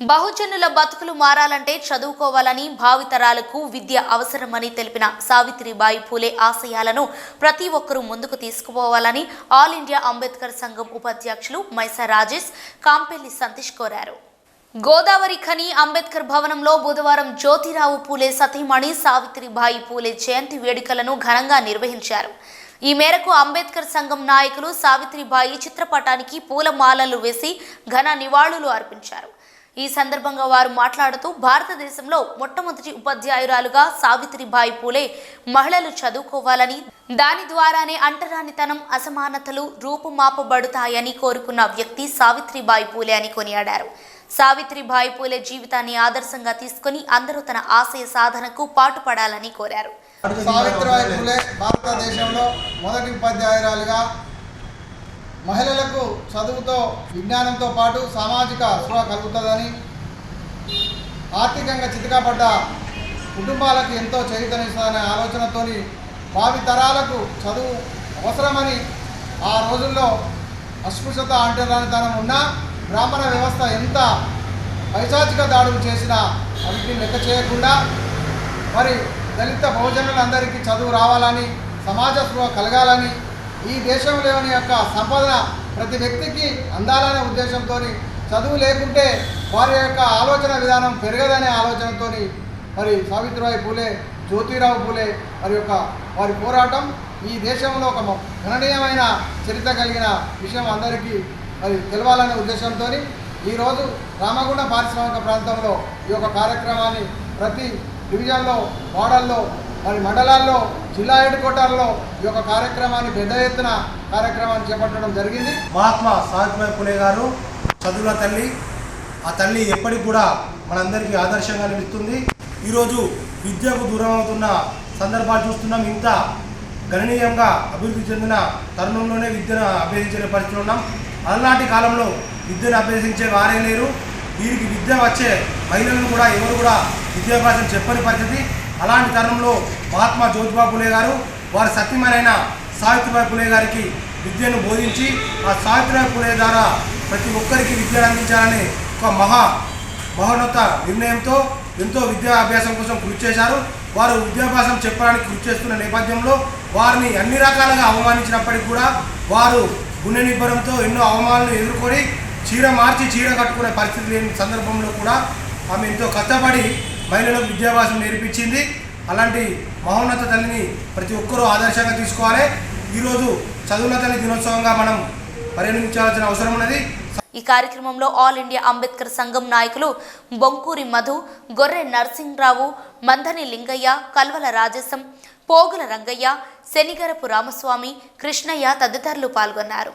బహుజనుల బతుకులు మారాలంటే చదువుకోవాలని భావితరాలకు విద్య అవసరమని తెలిపిన సావిత్రిబాయి పూలే ఆశయాలను ప్రతి ఒక్కరూ ముందుకు తీసుకుపోవాలని ఆల్ ఇండియా అంబేద్కర్ సంఘం ఉపాధ్యక్షులు మైసా రాజేష్ కాంపెల్లి సంతీష్ కోరారు. గోదావరి ఖని అంబేద్కర్ భవనంలో బుధవారం జ్యోతిరావు పూలే సతీమణి సావిత్రిబాయి పూలే జయంతి వేడుకలను ఘనంగా నిర్వహించారు. ఈ మేరకు అంబేద్కర్ సంఘం నాయకులు సావిత్రిబాయి చిత్రపటానికి పూలమాలలు వేసి ఘన నివాళులు అర్పించారు. ఈ సందర్భంగా వారు మాట్లాడుతూ భారతదేశంలో మొట్టమొదటి ఉపాధ్యాయురాలుగా సావిత్రిబాయి పూలే మహిళలు చదువుకోవాలని దాని ద్వారానే అంటరానితనం అసమానతలు రూపుమాపబడుతాయని కోరుకున్న వ్యక్తి సావిత్రిబాయి పూలే అని కొనియాడారు. సావిత్రిబాయి పూలే జీవితాన్ని ఆదర్శంగా తీసుకుని అందరూ తన ఆశయ సాధనకు పాటుపడాలని కోరారు. సావిత్రిబాయి పూలే భారతదేశంలో మొదటి ఉపాధ్యాయురాలుగా మహిళలకు చదువుతో విజ్ఞానంతో పాటు సామాజిక స్పృహ కలుగుతుందని ఆర్థికంగా చితికాపడ్డ కుటుంబాలకు ఎంతో చైతన్యస్తుందనే ఆలోచనతోని భావి తరాలకు చదువు అవసరమని ఆ రోజుల్లో అస్పృశ్యత అంటరానితనం ఉన్నా బ్రాహ్మణ వ్యవస్థ ఎంత పైశాచిక దాడులు చేసినా వాటిని లెక్క చేయకుండా మరి దళిత బహుజనులందరికీ చదువు రావాలని సమాజ స్పృహ కలగాలని ఈ దేశంలోని యొక్క సంపద ప్రతి వ్యక్తికి అందాలనే ఉద్దేశంతో చదువు లేకుంటే వారి యొక్క ఆలోచన విధానం పెరగదనే ఆలోచనతో మరి సావిత్రిబాయి పూలే జ్యోతిరావు పూలే వారి యొక్క వారి పోరాటం ఈ దేశంలో ఒక గణనీయమైన చరిత్ర కలిగిన విషయం అందరికీ మరి తెలవాలనే ఉద్దేశంతో ఈరోజు రామగుండ పారిశ్రామిక ప్రాంతంలో ఈ యొక్క కార్యక్రమాన్ని ప్రతి డివిజన్లో మోడల్లో మరి మండలాల్లో జిల్లా హెడ్ క్వార్టర్లో ఈ యొక్క కార్యక్రమాన్ని పెద్ద ఎత్తున కార్యక్రమాన్ని చేపట్టడం జరిగింది. మహాత్మా సావిత్రిబాయి పులే గారు చదువుల తల్లి ఆ తల్లి ఎప్పటికి కూడా మనందరికీ ఆదర్శంగా నిలుస్తుంది. ఈరోజు విద్యకు దూరం అవుతున్న సందర్భాలు చూస్తున్నాం. ఇంత గణనీయంగా అభివృద్ధి చెందిన తరుణంలోనే విద్యను అభ్యసించే పరిస్థితులు ఉన్నాం. అలనాటి కాలంలో విద్యను అభ్యసించే వారే లేరు. వీరికి విద్య వచ్చే మహిళలను కూడా ఎవరు కూడా విద్యాభ్యాసం చెప్పని పరిస్థితి. అలాంటి తరుణంలో మహాత్మా జ్యోతిబా పులే గారు వారి సత్యమైన సావిత్రిబాయి పులే గారికి విద్యను బోధించి ఆ సావిత్రిబాయి పులే ద్వారా ప్రతి ఒక్కరికి విద్యను అందించాలని ఒక మహా మహోన్నత నిర్ణయంతో ఎంతో విద్యాభ్యాసం కోసం కృషి చేశారు. వారు విద్యాభ్యాసం చెప్పడానికి కృషి చేస్తున్న నేపథ్యంలో వారిని అన్ని రకాలుగా అవమానించినప్పటికీ కూడా వారు గుండె నిబ్బరంతో ఎన్నో అవమానాలను ఎదుర్కొని చీర మార్చి చీర కట్టుకునే పరిస్థితి లేని సందర్భంలో కూడా ఆమె ఎంతో కష్టపడి మహిళలకు విద్యాభ్యాసం నేర్పించింది. అలాంటి మహోన్నత తల్లిని ప్రతి ఒక్కరూ ఆదర్శంగా తీసుకోవాలి. ఈరోజు చదువుల తల్లి దినోత్సవంగా మనం పరిగణించాల్సిన అవసరం ఉన్నది. ఈ కార్యక్రమంలో ఆల్ ఇండియా అంబేద్కర్ సంఘం నాయకులు బొంకూరి మధు గొర్రె నరసింహరావు మందని లింగయ్య కల్వల రాజసం పోగుల రంగయ్య శనిగరపు రామస్వామి కృష్ణయ్య తదితరులు పాల్గొన్నారు.